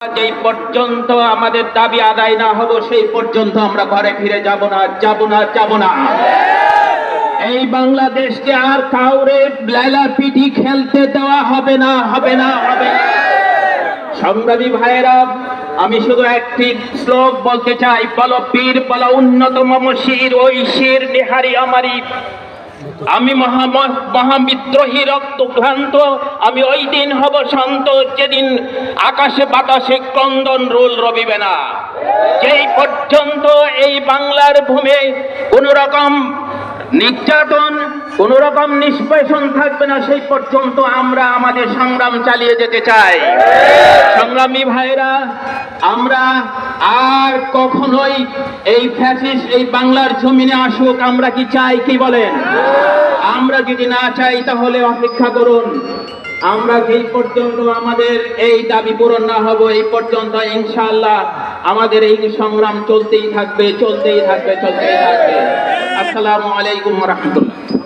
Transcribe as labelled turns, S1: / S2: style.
S1: যেই পর্যন্ত আমাদের দাবি আদায় না হব, সেই পর্যন্ত আমরা ঘরে ফিরে যাব না যাব না যাব না। এই বাংলাদেশকে আর কাউরে বেলা পিঠি খেলতে দেওয়া হবে না হবে না, হবে সংগ্রামী ভাইয়েরা, আমি শুধু একটি শ্লোক বলতে চাই, বল, পীর বল উন্নত মম শির ওই শির নিহারি আমারি আমি মহা মহাবিদ্রোহী রক্তক্রান্ত আমি ওই দিন হব শান্ত, যেদিন আকাশে বাতাসে ক্রন্দন রোল রবিবে না। যেই পর্যন্ত এই বাংলার ভূমে কোন রকম নির্যাতন কোন রকম নিষ্পেষণ থাকবে না, সেই পর্যন্ত আমরা আমাদের সংগ্রাম চালিয়ে যেতে চাই। সংগ্রামী ভাইরা, আমরা আর কখনোই এই ফ্যাসিস এই বাংলার জমিনে আসুক, আমরা কি চাই? কি বলেন? আমরা যদি না চাই, তাহলে অপেক্ষা করুন। আমরা যেই পর্যন্ত আমাদের এই দাবি পূরণ না হব? এই পর্যন্ত ইনশাআল্লাহ আমাদের এই সংগ্রাম চলতেই থাকবে চলতেই থাকবে চলতেই থাকবে। আসসালামু আলাইকুম রহমতুল্লাহ।